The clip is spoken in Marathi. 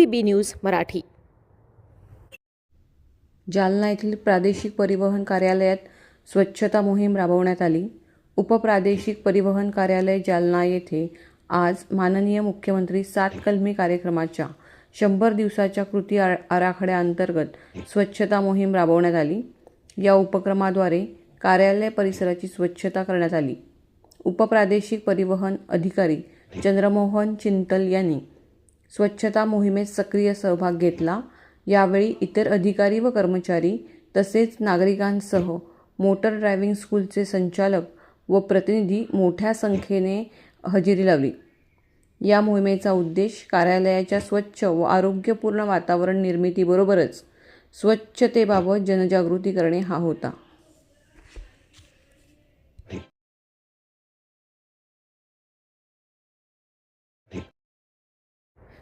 B B news Marathi. Jalna येथील प्रादेशिक परिवहन कार्यालयात स्वच्छता मोहीम राबवण्यात आली. उपप्रादेशिक परिवहन कार्यालय जालना येथे आज माननीय मुख्यमंत्री सात कलमी कार्यक्रमाच्या शंभर दिवसाच्या कृती आराखड्याअंतर्गत स्वच्छता मोहीम राबवण्यात आली. या उपक्रमाद्वारे कार्यालय परिसराची स्वच्छता करण्यात आली. उपप्रादेशिक परिवहन अधिकारी चंद्रमोहन चिंतल यांनी स्वच्छता मोहिमेत सक्रिय सहभाग घेतला. यावेळी इतर अधिकारी व कर्मचारी तसेच नागरिकांसह मोटर ड्रायव्हिंग स्कूलचे संचालक व प्रतिनिधी मोठ्या संख्येने हजेरी लावली. या मोहिमेचा उद्देश कार्यालयाच्या स्वच्छ व आरोग्यपूर्ण वातावरण निर्मितीबरोबरच स्वच्छतेबाबत जनजागृती करणे हा होता.